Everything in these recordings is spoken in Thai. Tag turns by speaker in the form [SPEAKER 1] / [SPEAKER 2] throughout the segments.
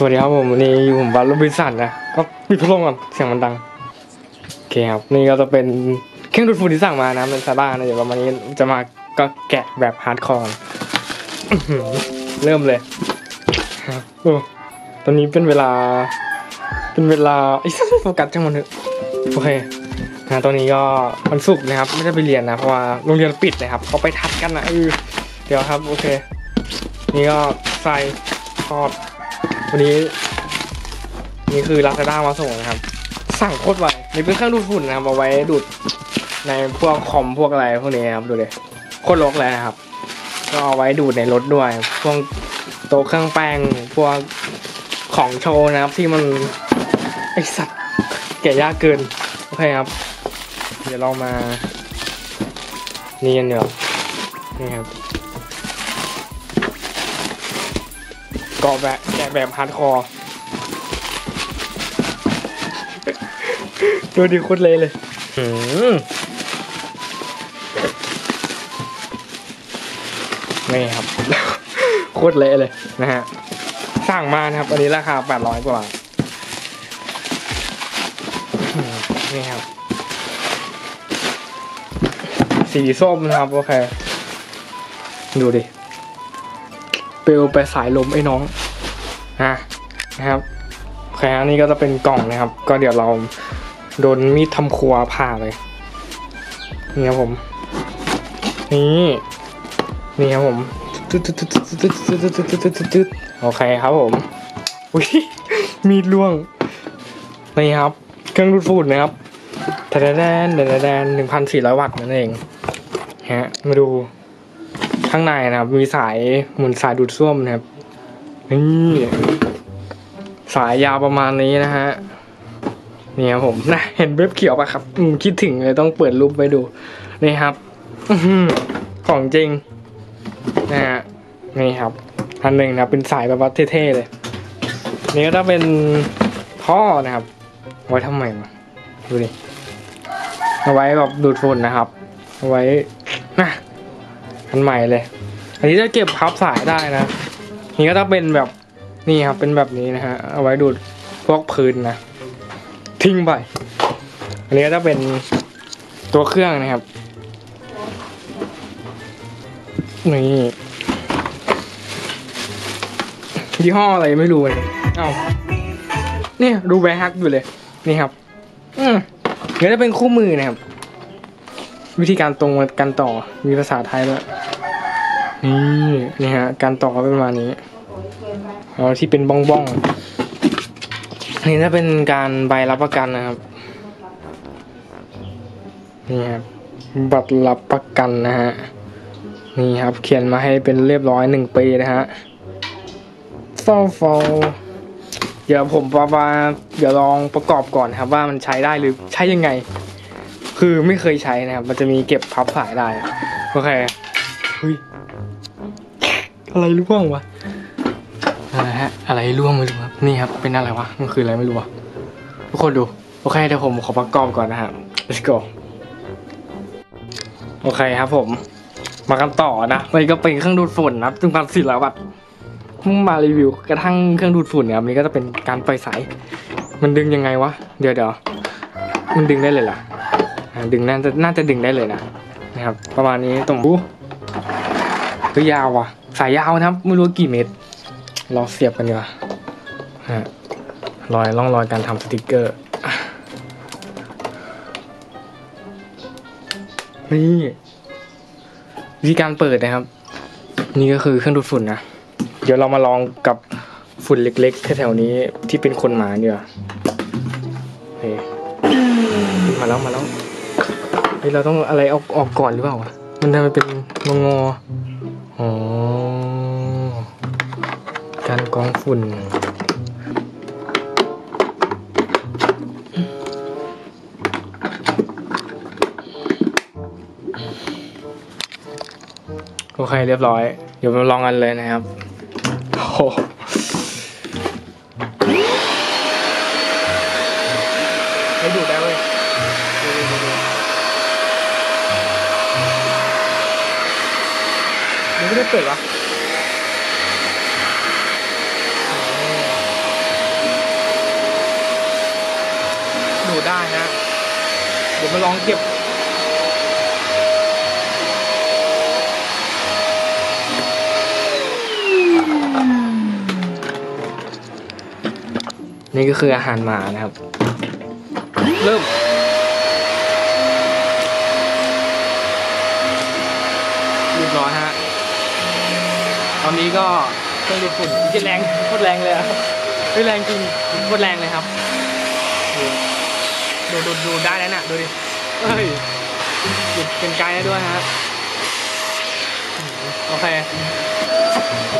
[SPEAKER 1] สวัสดีครับผมวันนี้อยู่ผมวัดลูกบิสันนะก็ปิดพัดลมก่อนเสียงมันดังโอเคครับนี่ก็จะเป็นเครื่องดูดฝุ่นที่สั่งมานะเป็นซาบ้านะเดี๋ยววันนี้จะมาก็แกะแบบฮาร์ดคอร์เริ่มเลยโอ้ตอนนี้เป็นเวลา เป็นเวลาไอ้สัสโฟกัสจังมันเถอะโอเคนะตอนนี้ก็วันศุกร์นะครับ ไม่ได้ไปเรียนนะเพราะว่าโรงเรียนปิดนะครับเขาไปทัดกันนะเออเดี๋ยวครับโอเค นี่ก็ใส่ทอด วันนี้ นี่คือลาซาด้ามาส่งนะครับ สั่งโคตรไวนี่เป็นเครื่องดูดฝุ่นนะครับเอาไว้ดูดในพวกคอมพวกอะไรพวกนี้ครับดูเลยโคตรลกเลยนะครับ ก็เอาไว้ดูดในรถด้วย พวกโต๊ะเครื่องแป้งพวกของโชว์นะครับที่มันไอสัตว์แกะยากเกินโอเคครับ เดี๋ยวเรามานี่กันเดี๋ยวนี่ครับ กาะแบบแกะแบบฮาร์ดคอร์ดูดิโคตรเละเลยหืมนี่ครับ โคตรเละเลยนะฮะสั่งมานะครับ อันนี้ราคา 800 กว่าบาทอืมนี่ครับ สีส้มนะครับ โอเค ดูดิเปลวไปสายลมไอ้น้องนะนะครับแค่นี้ก็จะเป็นกล่องนะครับ ก็เดี๋ยวเราโดนมีดทำครัวผ่าเลยนี่ครับผม นี่นี่ครับผมโอเคครับผมอุ้ยมีดล่วงนี่ครับ เครื่องดูดฝุ่นนะครับแดนแดนแดนหนึ่งพันสี่ร้อยวัตต์นั่นเองฮะมาดู ข้างในนะครับ มีสายเหมือนสายดูดซ่วมนะครับนี่สายยาวประมาณนี้นะฮะนี่ครับผมนะเห็นเว็บเขียวปะครับคิดถึงเลยต้องเปิดรูปไปดูนี่ครับของจริงนะฮะนี่ครับอันหนึ่งนะเป็นสายแบบว่าเท่ๆเลย นี่ก็จะเป็นท่อนะครับ ไว้ทำไมวะดูดิเอาไว้แบบดูดฝุ่นนะครับ เอาไว้นะ อันใหม่เลย อันนี้จะเก็บพับสายได้นะ นี่ก็จะเป็นแบบนี่ครับเป็นแบบนี้นะฮะเอาไว้ดูดพวกพื้นนะทิ้งไป อันนี้ก็จะเป็นตัวเครื่องนะครับนี่ยี่ห้ออะไรไม่รู้เลยเอ้านี่ดูแบฮักอยู่เลย นี่ครับ อืมเดี๋ยวจะเป็นคู่มือนะครับ วิธีการตรงกันต่อมีภาษาไทยด้วยนี่นี่ฮะการต่อก็เป็นประมาณนี้อ๋อที่เป็นบ้องบ้องนี่จะเป็นการใบรับประกันนะครับนี่ครับบัตรรับประกันนะฮะนี่ครับ เขียนมาให้เป็นเรียบร้อยหนึ่งปีนะฮะเฝ้าฟอเดี๋ยวผมปามาเดี๋ยวลองประกอบก่อนครับว่ามันใช้ได้หรือใช้ยังไง คือไม่เคยใช้นะครับ มันจะมีเก็บพับสายได้โอเคเฮ้ยอะไรร่วงวะอะไรฮะอะไรร่วงไม่รู้ครับนี่ครับ เป็นอะไรวะมันคืออะไรไม่รู้วะทุกคนดูโอเคเดี๋ยวผมขอประกอบก่อนนะครับ let's go โอเคครับผม มากันต่อนะมันก็เป็นเครื่องดูดฝุ่นนะจึงพันสี่ร้อยวัตต์มารีวิวกระทั่งเครื่องดูดฝุ่นเนี่ยครับนี่ก็จะเป็นการปล่อยสาย มันดึงยังไงวะเดี๋ยวเดี๋ยวมันดึงได้เลยเหรออ่า ดึงน่าจะน่าจะดึงได้เลยนะนะครับ ประมาณนี้ตรงบูก็ยาวว่ะ สายยาวนะครับ ไม่รู้กี่เมตรลองเสียบกันดีกว่าฮะรอยร่องรอยการทำสติกเกอร์นี่วิธีการเปิดนะครับ นี่ก็คือเครื่องดูดฝุ่นนะเดี๋ยวเรามาลองกับฝุ่นเล็กๆแถวๆนี้ที่เป็นคนหมาเดียวาเฮ้ยมาแล้วมาแล้ว ฮ้ยเราต้องอะไรออกออกก่อนหรือเปล่าวะมันทำไมเป็นงองออ๋อการกรองฝุ่นโอเคเรียบร้อย เดี๋ยวมาลองกันเลยนะครับโอ้ ไม่ได้เปิดวะดูได้ฮะ เดี๋ยวมาลองเก็บนี่ก็คืออาหารหมานะครับ เริ่ม เรียบร้อยฮะ อนนี้ก็เครื่องดูดฝุ่นจะแรงโคตรแรงเลยอะไม่แรงจริงโคตรแรงเลยครับ ดูดูดูได้แล้วน่ะดูดิเฮ้ยหยุดเป็นไกลได้ด้วยฮะอืมโอเค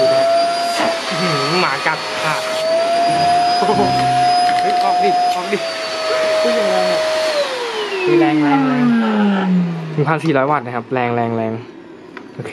[SPEAKER 1] ดูนะอื้อหือหมากัดค่ะโอ้โหเฮ้ยออกดิออกดิพูดยังไงอะเฮ้ยแรงแรงแรงหนึ่งพันสี่ร้อยวัตต์นะครับ แรงแรงแรงโอเค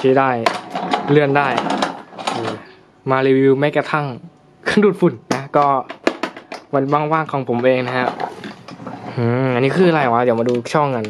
[SPEAKER 1] ใช้ได้ เลื่อนได้ มารีวิวแม้กระทั่งเครื่องดูดฝุ่นนะก็วันว่างๆของผมเองนะฮะอันนี้คืออะไรวะ เดี๋ยวมาดูช่องกัน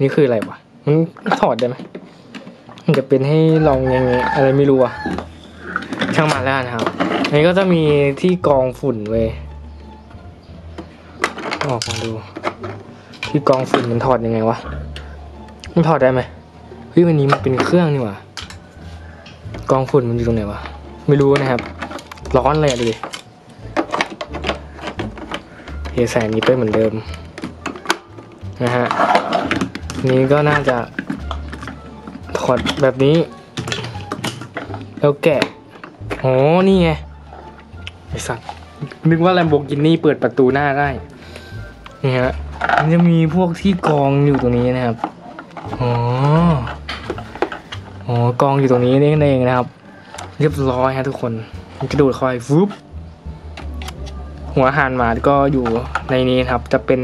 [SPEAKER 1] นี่คืออะไรวะ มันถอดได้ไหมมันจะเป็นให้ลองยังไงอะไรไม่รู้อะช่างมันแล้วกันครับ อันนี้ก็จะมีที่กองฝุ่นเว้ยออกมาดู ที่กองฝุ่นมันถอดยังไงวะ มันถอดได้ไหมเฮ้ยวันนี้มันเป็นเครื่องนี่หว่า กองฝุ่นมันอยู่ตรงไหนวะ ไม่รู้นะครับ ร้อนเลยอะดูดิเทใส่นี้ไปเหมือนเดิม นะฮะ นี้ก็น่าจะ ถอดแบบนี้ แล้วแกะโอ๋อนี่ไง ไอสัตว์ นึกว่าแลมโบกินี่เปิดประตูหน้าได้ นี่ฮะ มันจะมีพวกที่กองอยู่ตรงนี้นะครับ อ๋อ อ๋อกองอยู่ตรงนี้นี่เองนะครับ เรียบร้อยฮะทุกคนมันกระโดดคอยฟุบหัวหารหมาก็อยู่ในนี้นครับ จะเป็น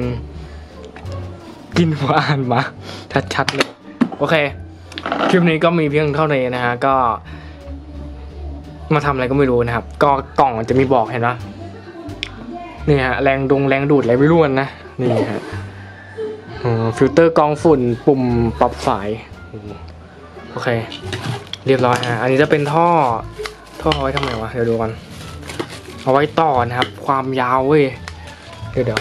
[SPEAKER 1] กินหัวหารหมาชัดๆเลยโอเคคลิปนี้ก็มีเพียงเท่านี้นะฮะก็ มาทำอะไรก็ไม่รู้นะครับ ก็กล่องมันจะมีบอกเห็นปะนี่ฮะแรงดงแรงดูดอะไรไม่รู้นนะนี่ฮะฟิลเตอร์กรองฝุ่นปุ่มปรับสาย อืมโอเค เรียบร้อยฮะอันนี้จะเป็นท่อ ท่อเอาไว้ทำไมวะ เดี๋ยวดูกันเอาไว้ต่อนะครับ ความยาวเว้ย เดี๋ยวเดี๋ยว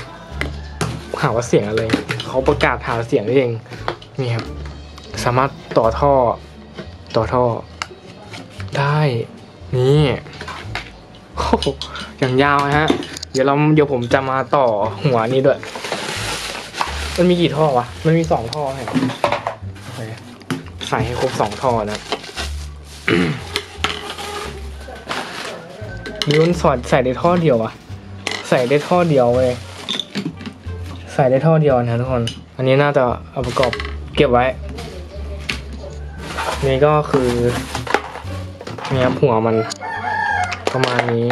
[SPEAKER 1] หาว่าเสียงอะไร เขาประกาศหาเสียงเอง นี่ครับ สามารถต่อท่อ ต่อท่อ ได้ นี่โอ้โหอย่างยาวนะฮะ เดี๋ยวเราเดี๋ยวผมจะมาต่อหัวนี้ด้วย มันมีกี่ท่อวะ มันมีสองท่อไงโอ ใส่ให้ครบสองท่อนะนี่มันสอดใส่ได้ท่อเดียวอะใส่ได้ท่อเดียวเลยใส่ได้ท่อเดียวนะทุกคน อันนี้น่าจะเอาประกอบเก็บไว้ นี่ก็คือเนี่ยครับหัวมันประมาณนี้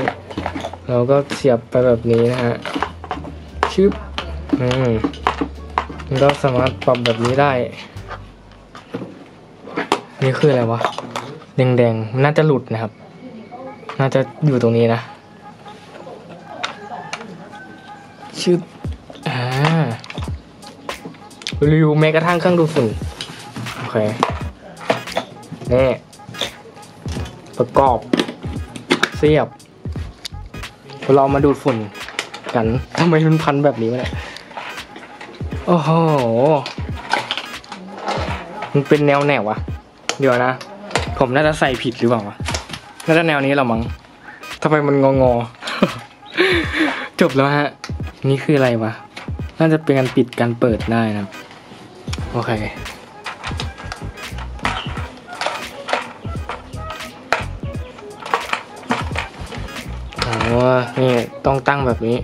[SPEAKER 1] เราก็เสียบไปแบบนี้นะฮะชึบอืมก็สามารถปรับแบบนี้ได้ นี่คืออะไรวะ แดงๆ น่าจะหลุดนะครับ น่าจะอยู่ตรงนี้นะ ชื่ออ่ารีวิวแม้กระทั่งเครื่องดูดฝุ่น โอเค นี่ ประกอบ เสียบ เรามาดูดฝุ่นกันทำไมมันพันแบบนี้วะเนี่ย โอ้โห มันเป็นแนวแนววะ เดี๋ยวนะ ผมน่าจะใส่ผิดหรือเปล่าวะน่าจะแนวนี้เหรามั้งทำไมมันงองอจบแล้วฮะ นี่คืออะไรวะ น่าจะเป็นการปิดการเปิดได้นะ โอเค อ๋อ นี่ต้องตั้งแบบนี้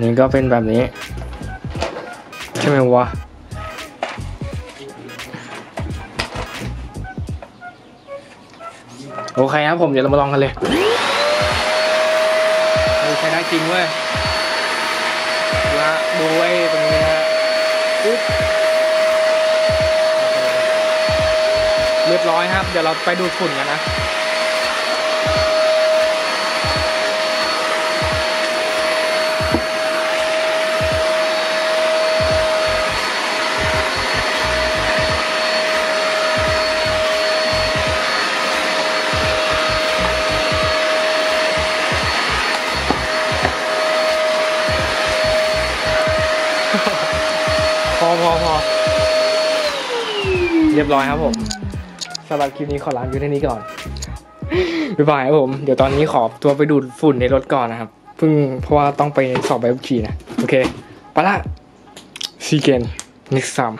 [SPEAKER 1] นี่ก็เป็นแบบนี้ ใช่ไหมวะ โอเคครับผมเดี๋ยวเรามาลองกันเลยใช้ได้จริงเว้ยละดูไว้ตรงนี้ฮะปุ๊บเรียบร้อยครับ เดี๋ยวเราไปดูฝุ่นกันนะ พอพอเรียบร้อยครับผมสำหรับคลิปนี้ขอลาอยู่เท่านี้ก่อนบ๊ายบายครับผม เดี๋ยวตอนนี้ขอตัวไปดูดฝุ่นในรถก่อนนะครับเพิ่งเพราะว่าต้องไปสอบใบขับขี่นะ โอเค ไปละ see you again next time